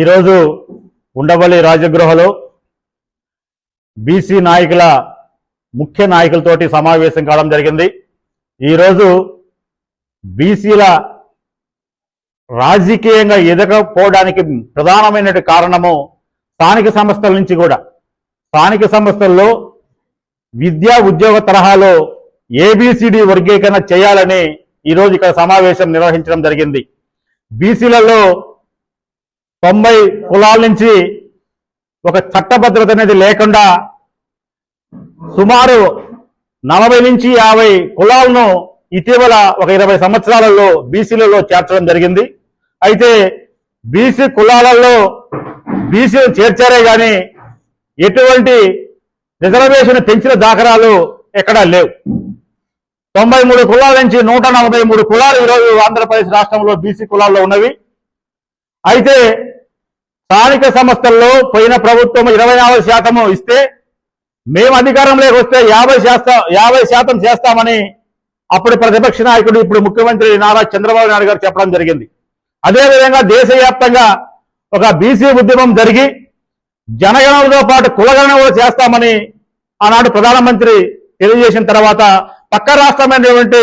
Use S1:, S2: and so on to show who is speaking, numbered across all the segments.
S1: ఈరోజు ఉండవల్లి రాజగృహలో బీసీ నాయకుల ముఖ్య నాయకులతోటి సమావేశం కావడం జరిగింది. ఈరోజు బీసీల రాజకీయంగా ఎదగకపోవడానికి ప్రధానమైన కారణము స్థానిక సంస్థల నుంచి కూడా. స్థానిక సంస్థల్లో విద్యా ఉద్యోగ తరహాలో ఏబిసిడి వర్గీకరణ చేయాలని ఈరోజు ఇక్కడ సమావేశం నిర్వహించడం జరిగింది. బీసీలలో తొంభై కులాల నుంచి ఒక చట్టభద్రత అనేది లేకుండా సుమారు నలభై నుంచి యాభై కులాలను ఇటీవల ఒక ఇరవై సంవత్సరాలలో బీసీలలో చేర్చడం జరిగింది. అయితే బీసీ కులాలలో బీసీలు చేర్చారే కానీ ఎటువంటి రిజర్వేషన్ పెంచిన దాఖలాలు ఎక్కడా లేవు. తొంభై మూడు కులాల నుంచి నూట నలభై మూడు కులాలు ఈరోజు ఆంధ్రప్రదేశ్ రాష్ట్రంలో బీసీ కులాల్లో ఉన్నవి. అయితే స్థానిక సంస్థల్లో పోయిన ప్రభుత్వం ఇరవై నాలుగు శాతము ఇస్తే మేము అధికారంలోకి వస్తే యాభై శాతం యాభై శాతం చేస్తామని అప్పుడు ప్రతిపక్ష నాయకుడు ఇప్పుడు ముఖ్యమంత్రి నారా చంద్రబాబు నాయుడు గారు చెప్పడం జరిగింది. అదేవిధంగా దేశవ్యాప్తంగా ఒక బీసీ ఉద్యమం జరిగి జనగణనతో పాటు కులగణన కూడా చేస్తామని ఆనాడు ప్రధానమంత్రి తెలియజేసిన తర్వాత పక్క రాష్ట్రమైనటువంటి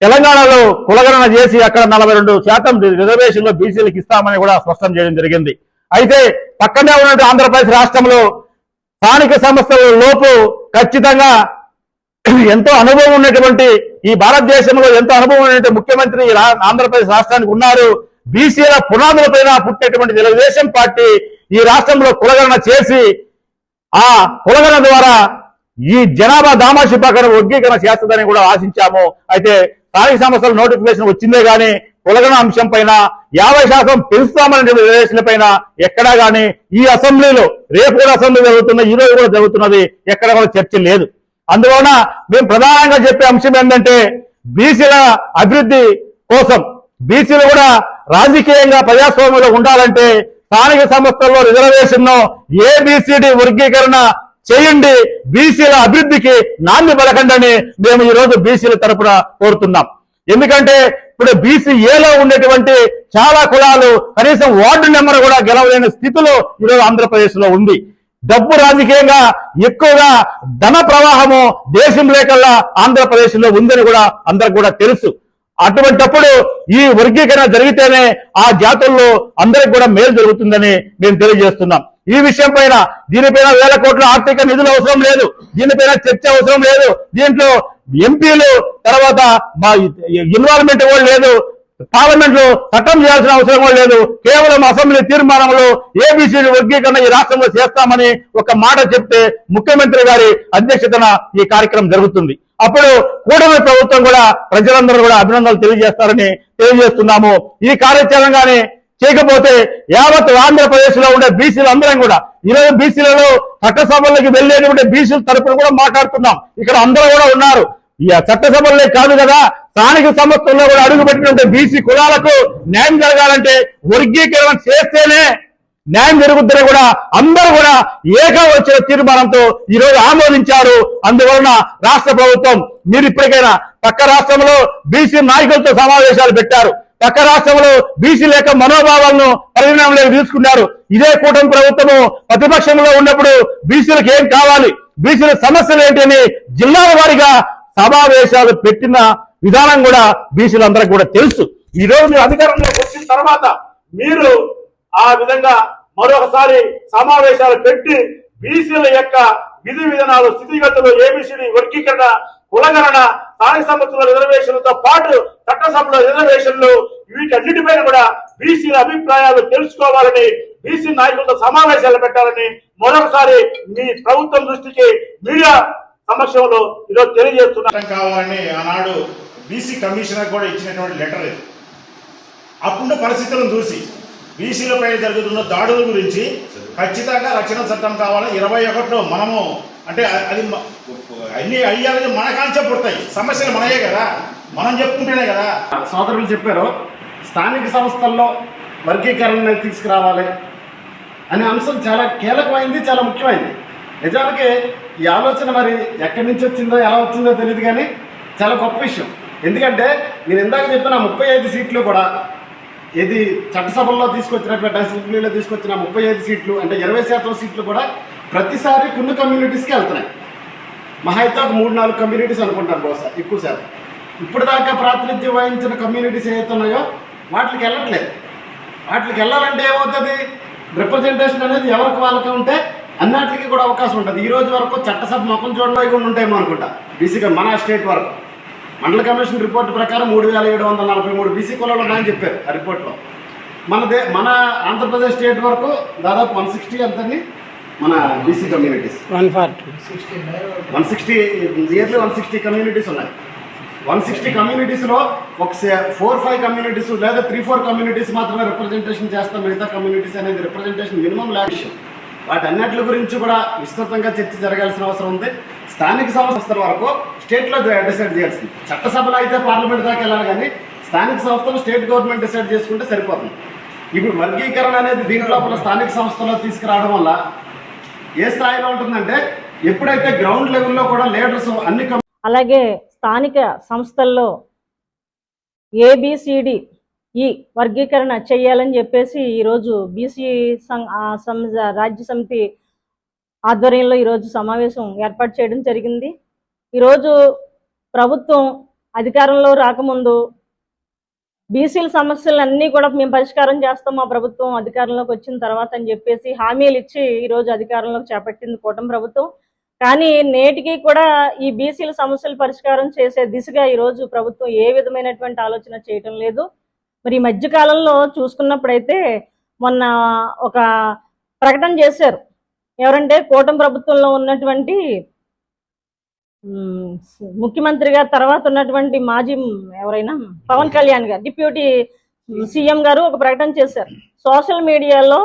S1: తెలంగాణలో కులగణన చేసి అక్కడ నలభై రెండు శాతం రిజర్వేషన్లో బీసీలకు ఇస్తామని కూడా స్పష్టం చేయడం జరిగింది. అయితే పక్కనే ఉన్నటువంటి ఆంధ్రప్రదేశ్ రాష్ట్రంలో స్థానిక సంస్థల లోపు ఖచ్చితంగా ఎంతో అనుభవం ఉన్నటువంటి ఈ భారతదేశంలో ఎంతో అనుభవం ఉన్నటువంటి ముఖ్యమంత్రి ఆంధ్రప్రదేశ్ రాష్ట్రానికి ఉన్నారు. బీసీల పునాదులపైన పుట్టేటువంటి తెలుగుదేశం పార్టీ ఈ రాష్ట్రంలో కులగణన చేసి ఆ కులగణన ద్వారా ఈ జనాభా దామాషి ప్రకారం వర్గీకరణ చేస్తుందని కూడా ఆశించాము. అయితే స్థానిక సంస్థల నోటిఫికేషన్ వచ్చిందే గాని కులగణ అంశం పైన యాభై శాతం పెంచుతామనే రిజర్వేషన్ల పైన ఎక్కడా కానీ ఈ అసెంబ్లీలో రేపు కూడా అసెంబ్లీ జరుగుతున్న ఈ రోజు కూడా జరుగుతున్నది ఎక్కడ కూడా చర్చ లేదు. అందువలన మేము ప్రధానంగా చెప్పే అంశం ఏంటంటే బీసీల అభివృద్ధి కోసం బీసీలు కూడా రాజకీయంగా ప్రజాస్వామ్యంలో ఉండాలంటే స్థానిక సంస్థల్లో రిజర్వేషన్ ఏబిసిడి వర్గీకరణ చేయండి బీసీల అభివృద్ధికి నాంది పలకండి మేము ఈ రోజు బీసీల తరపున కోరుతున్నాం. ఎందుకంటే ఇప్పుడు బీసీఏలో ఉండేటువంటి చాలా కులాలు కనీసం వార్డు నెంబర్ కూడా గెలవలేని స్థితిలో ఈరోజు ఆంధ్రప్రదేశ్లో ఉంది. డబ్బు రాజకీయంగా ఎక్కువగా ధన ప్రవాహము దేశం లేకల్లా ఆంధ్రప్రదేశ్లో ఉందని కూడా అందరికి కూడా తెలుసు. అటువంటప్పుడు ఈ వర్గీకరణ జరిగితేనే ఆ జాతుల్లో అందరికి కూడా మేలు జరుగుతుందని మేము తెలియజేస్తున్నాం. ఈ విషయం పైన దీనిపైన వేల కోట్ల ఆర్థిక నిధులు అవసరం లేదు. దీనిపైన చర్చ అవసరం లేదు. దీంట్లో ఎంపీలు తర్వాత మా ఇన్వాల్వ్మెంట్ కూడా లేదు. పార్లమెంట్లో చట్టం చేయాల్సిన అవసరం కూడా లేదు. కేవలం అసెంబ్లీ తీర్మానంలో ఏబిసిడి వర్గీకరణ ఈ రాష్ట్రంలో చేస్తామని ఒక మాట చెప్తే ముఖ్యమంత్రి గారి అధ్యక్షతన ఈ కార్యక్రమం జరుగుతుంది. అప్పుడు కూటమి ప్రభుత్వం కూడా ప్రజలందరూ కూడా అభినందనలు తెలియజేస్తారని తెలియజేస్తున్నాము. ఈ కార్యాచరణగానే చేయకపోతే యావత్ ఆంధ్రప్రదేశ్లో ఉండే బీసీలు అందరం కూడా ఈరోజు బీసీలలో చట్టసభల్లోకి వెళ్ళేటువంటి బీసీల తరపున కూడా మాట్లాడుతున్నాం. ఇక్కడ అందరూ కూడా ఉన్నారు. ఇక చట్టసభలే కాదు కదా స్థానిక సంస్థల్లో కూడా అడుగుపెట్టినటువంటి బీసీ కులాలకు న్యాయం జరగాలంటే వర్గీకరణ చేస్తేనే న్యాయం జరుగుతుందని కూడా అందరూ కూడా ఏకం వచ్చిన తీర్మానంతో ఈ రోజు ఆమోదించారు. అందువలన రాష్ట్ర ప్రభుత్వం మీరు ఇప్పటికైనా పక్క రాష్ట్రంలో బీసీ నాయకులతో సమావేశాలు పెట్టారు. పక్క రాష్ట్రంలో బీసీ లేక మనోభావాలను పరిణామంలో తీసుకున్నారు ఇదే కూటమి ప్రభుత్వము ప్రతిపక్షంలో ఉన్నప్పుడు బీసీలకు ఏం కావాలి? బీసీల సమస్యలు ఏంటి అని జిల్లాల వారిగా సమావేశాలు పెట్టిన విధానం కూడా బీసీలందరికీ కూడా తెలుసు. ఈ రోజు మీరు అధికారంలోకి వచ్చిన తర్వాత మీరు ఆ విధంగా మరొకసారి సమావేశాలు పెట్టి బీసీల యొక్క విధి విధానాలు స్థితిగతులు ఏబిసిడి వర్గీకరణ కులగణన స్థానిక సంస్థల రిజర్వేషన్లతో పాటు చట్టసభలో రిజర్వేషన్లు వీటన్నిటిపైన కూడా బీసీల అభిప్రాయాలు తెలుసుకోవాలని బీసీ నాయకులతో సమావేశాలు పెట్టాలని మరొకసారి మీ ప్రభుత్వం దృష్టికి మీడియా సమక్షంలో ఈరోజు తెలియజేస్తున్నారు
S2: కావాలని ఆనాడు బీసీ కమిషనర్ కూడా ఇచ్చినటువంటి లెటర్ ఇది. అప్పుడు పరిస్థితులను చూసి బీసీలపై జరుగుతున్న దాడుల గురించి ఖచ్చితంగా రక్షణ చట్టం కావాలని ఇరవై ఒకటిలో మనము అంటే అది అన్ని అయ్యాలి మన కాల్చే పుడతాయి. సమస్యలు మనయే కదా. మనం చెప్పుకుంటేనే కదా.
S3: సోదరులు చెప్పారు స్థానిక సంస్థల్లో వర్గీకరణ తీసుకురావాలి అనే అంశం చాలా కీలకమైంది చాలా ముఖ్యమైంది. నిజానికి ఈ ఆలోచన మరి ఎక్కడి నుంచి వచ్చిందో ఎలా వచ్చిందో తెలియదు కానీ చాలా గొప్ప విషయం. ఎందుకంటే నేను ఇందాక చెప్పిన ముప్పై ఐదు సీట్లు కూడా ఇది చట్టసభల్లో తీసుకొచ్చినటువంటి అసెంబ్లీలో తీసుకొచ్చిన ముప్పై ఐదు సీట్లు అంటే ఇరవై శాతం సీట్లు కూడా ప్రతిసారి కొన్ని కమ్యూనిటీస్కి వెళ్తున్నాయి. మహా అయితే ఒక మూడు నాలుగు కమ్యూనిటీస్ అనుకుంటాను బహుశా ఎక్కువ శాతం. ఇప్పుడు దాకా ప్రాతినిధ్యం వహించిన కమ్యూనిటీస్ ఏవైతే ఉన్నాయో వాటికి వెళ్ళట్లేదు. వాటికి వెళ్ళాలంటే ఏమవుతుంది? రిప్రజెంటేషన్ అనేది ఎవరికి వాళ్ళకి ఉంటే అన్నిటికీ కూడా అవకాశం ఉంటుంది. ఈ రోజు వరకు చట్టసభ మొక్కం చూడడం కూడా ఉంటాయేమో అనుకుంటా. బీసీగా మన స్టేట్ వరకు. మండల కమిషన్ రిపోర్ట్ ప్రకారం మూడు వేల ఏడు వందల నలభై మూడు బీసీ కులాలు ఉన్నాయని చెప్పారు ఆ రిపోర్ట్లో. మన దే మన ఆంధ్రప్రదేశ్ స్టేట్ వరకు దాదాపు వన్ సిక్స్టీ అంతని మన BC communities
S4: one forty
S3: one sixty nearly one sixty communities ఉన్నాయి. వన్ సిక్స్టీ కమ్యూనిటీస్లో ఒక ఫోర్ ఫైవ్ కమ్యూనిటీస్ లేదా త్రీ ఫోర్ కమ్యూనిటీస్ మాత్రమే రిప్రజెంటేషన్ చేస్తాం. మిగతా కమ్యూనిటీస్ అనేది రిప్రజెంటేషన్ మినిమం వాటి అన్నిటి గురించి కూడా విస్తృతంగా చర్చ జరగాల్సిన అవసరం ఉంది. స్థానిక సంస్థల వరకు స్టేట్లో డిసైడ్ చేయాల్సింది. చట్టసభలో అయితే పార్లమెంట్ దాకా వెళ్ళాలి కానీ స్థానిక సంస్థలు స్టేట్ గవర్నమెంట్ డిసైడ్ చేసుకుంటే సరిపోతుంది. ఇప్పుడు వర్గీకరణ అనేది దీని లోపల స్థానిక సంస్థలో తీసుకురావడం వల్ల ఏ స్థాయిలో ఉంటుందంటే ఎప్పుడైతే గ్రౌండ్ లెవెల్లో కూడా లీడర్స్ అన్ని
S4: అలాగే స్థానిక సంస్థల్లో ఏబిసిడి ఈ వర్గీకరణ చేయాలని చెప్పేసి ఈరోజు బీసీ సం రాజ్య సమితి ఆధ్వర్యంలో ఈరోజు సమావేశం ఏర్పాటు చేయడం జరిగింది. ఈరోజు ప్రభుత్వం అధికారంలో రాకముందు బీసీల సమస్యలన్నీ కూడా మేము పరిష్కారం చేస్తాం మా ప్రభుత్వం అధికారంలోకి వచ్చిన తర్వాత అని చెప్పేసి హామీలు ఇచ్చి ఈరోజు అధికారంలోకి చేపట్టింది కూటమి ప్రభుత్వం. కానీ నేటికి కూడా ఈ బీసీల సమస్యలు పరిష్కారం చేసే దిశగా ఈరోజు ప్రభుత్వం ఏ విధమైనటువంటి ఆలోచన చేయటం లేదు. మరి ఈ మధ్య కాలంలో చూసుకున్నప్పుడైతే మొన్న ఒక ప్రకటన చేశారు. ఎవరంటే కూటమి ప్రభుత్వంలో ఉన్నటువంటి ముఖ్యమంత్రిగా ముఖ్యమంత్రి తర్వాత ఉన్నటువంటి మాజీ ఎవరైనా? పవన్ కళ్యాణ్ గారు డిప్యూటీ సీఎం గారు ఒక ప్రకటన చేశారు. సోషల్ మీడియాలో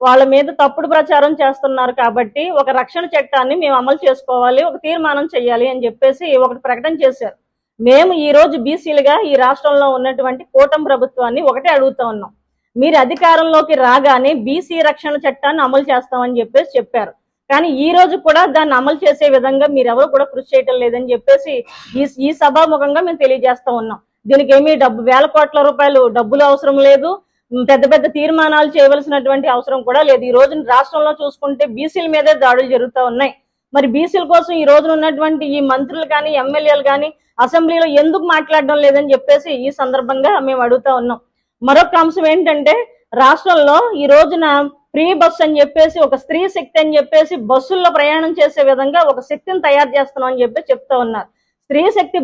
S4: వాళ్ళ మీద తప్పుడు ప్రచారం చేస్తున్నారు కాబట్టి ఒక రక్షణ చట్టాన్ని మేము అమలు చేసుకోవాలి ఒక తీర్మానం చేయాలి అని చెప్పేసి ఒకటి ప్రకటన చేశారు. మేము ఈ రోజు బీసీలుగా ఈ రాష్ట్రంలో ఉన్నటువంటి కూటమి ప్రభుత్వాన్ని ఒకటే అడుగుతా ఉన్నాం. మీరు అధికారంలోకి రాగానే బీసీ రక్షణ చట్టాన్ని అమలు చేస్తామని చెప్పేసి చెప్పారు. కానీ ఈ రోజు కూడా దాన్ని అమలు చేసే విధంగా మీరు ఎవరు కూడా కృషి చేయటం లేదని చెప్పేసి ఈ ఈ సభాముఖంగా మేము తెలియజేస్తా ఉన్నాం. దీనికి ఏమీ డబ్బు వేల కోట్ల రూపాయలు డబ్బులు అవసరం లేదు. పెద్ద పెద్ద తీర్మానాలు చేయవలసినటువంటి అవసరం కూడా లేదు. ఈ రోజు రాష్ట్రంలో చూసుకుంటే బీసీల మీదే దాడులు జరుగుతూ ఉన్నాయి. మరి బీసీల కోసం ఈ రోజున ఉన్నటువంటి ఈ మంత్రులు కానీ ఎమ్మెల్యేలు కానీ అసెంబ్లీలో ఎందుకు మాట్లాడడం లేదని చెప్పేసి ఈ సందర్భంగా మేము అడుగుతా ఉన్నాం. మరొక అంశం ఏంటంటే రాష్ట్రంలో ఈ రోజున ఫ్రీ బస్ అని చెప్పేసి ఒక స్త్రీ శక్తి అని చెప్పేసి బస్సుల్లో ప్రయాణం చేసే విధంగా ఒక శక్తిని తయారు చేస్తున్నాం అని చెప్పి చెప్తా ఉన్నారు. స్త్రీ శక్తి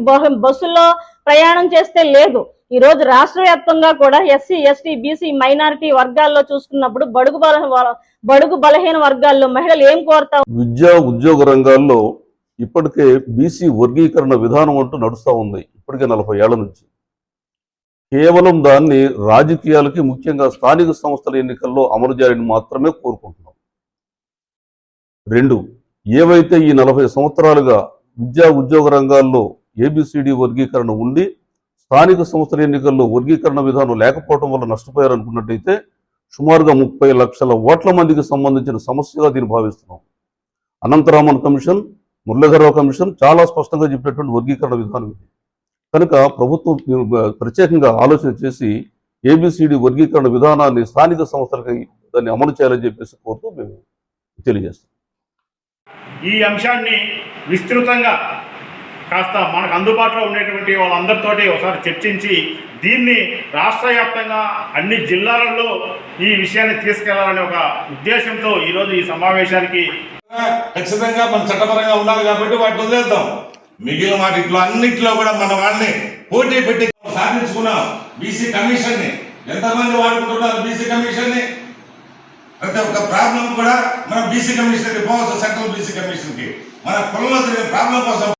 S4: బస్సుల్లో ప్రయాణం చేస్తే లేదు. ఈ రోజు రాష్ట్ర వ్యాప్తంగా కూడా ఎస్సీ ఎస్టీ బీసీ మైనారిటీ వర్గాల్లో చూసుకున్నప్పుడు బడుగు బల బడుగు బలహీన వర్గాల్లో మహిళలు ఏం కోరుతా
S5: విద్యా ఉద్యోగ రంగాల్లో ఇప్పటికే బీసీ వర్గీకరణ విధానం అంటూ నడుస్తూ ఉంది. ఇప్పటికే నలభై ఏళ్ళ నుంచి. కేవలం దాన్ని రాజకీయాలకి ముఖ్యంగా స్థానిక సంస్థల ఎన్నికల్లో అమలు చేయాలని మాత్రమే కోరుకుంటున్నాం. రెండు ఏవైతే ఈ నలభై సంవత్సరాలుగా విద్యా ఉద్యోగ రంగాల్లో ఏబిసిడి వర్గీకరణ ఉండి స్థానిక సంస్థల ఎన్నికల్లో వర్గీకరణ విధానం లేకపోవడం వల్ల నష్టపోయారనుకున్నట్టయితే సుమారుగా ముప్పై లక్షల ఓట్ల మందికి సంబంధించిన సమస్యగా దీన్ని భావిస్తున్నాం. అనంతరామన్ కమిషన్ మురళీధరరావు కమిషన్ చాలా స్పష్టంగా చెప్పినటువంటి వర్గీకరణ విధానం ఇది. కనుక ప్రభుత్వం ప్రత్యేకంగా ఆలోచన చేసి ఏబిసిడి వర్గీకరణ విధానాన్ని స్థానిక సంస్థలకి దాన్ని అమలు చేయాలని చెప్పేసి కోరుతూ మేము తెలియజేస్తాం.
S2: ఈ అంశాన్ని విస్తృతంగా కాస్త మనకు అందుబాటులో ఉండేటువంటి వాళ్ళందరితోటి ఒకసారి చర్చించి దీన్ని రాష్ట్ర వ్యాప్తంగా అన్ని జిల్లాలలో ఈ విషయాన్ని తీసుకెళ్ళాలనే ఒక ఉద్దేశంతో ఈరోజు ఈ సమావేశానికి
S6: ఖచ్చితంగా మన చట్టపరంగా ఉండాలి కాబట్టి వాటిని వదిలేద్దాం. మిగిలిన వాటిలో అన్నిట్లో కూడా మన వాళ్ళని పోటీ పెట్టి సాధించుకున్నాం. బీసీ కమిషన్ని ఎంతమంది వాడుకుంటున్నారు బీసీ కమిషన్ని ప్రతి ఒక్క ప్రాబ్లం కూడా మనం బీసీ కమిషన్కి పోవచ్చు సెంట్రల్ బీసీ కమిషన్కి మన కులంలో జరిగే ప్రాబ్లం కోసం